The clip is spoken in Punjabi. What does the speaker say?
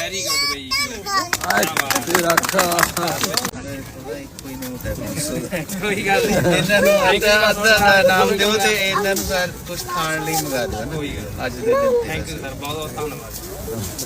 ਵੈਰੀ ਗੁੱਡ ਬਈ ਤੇ ਰੱਖਾ ਕੋਈ ਗੱਲ ਨਹੀਂ ਇਹਨਾਂ ਨੂੰ ਅੱਧਾ ਅੱਧਾ ਨਾਮ ਦਿਓ ਤੇ ਇਹਨਾਂ ਨੂੰ ਕੁਝ ਖਾਣ ਲਈ ਮੰਗਾ ਦਿਓ ਕੋਈ ਗੱਲ ਅੱਜ ਦੇ ਦਿਨ ਥੈਂਕ ਯੂ ਸਰ ਬਹੁਤ ਬਹੁਤ ਧੰਨਵਾਦ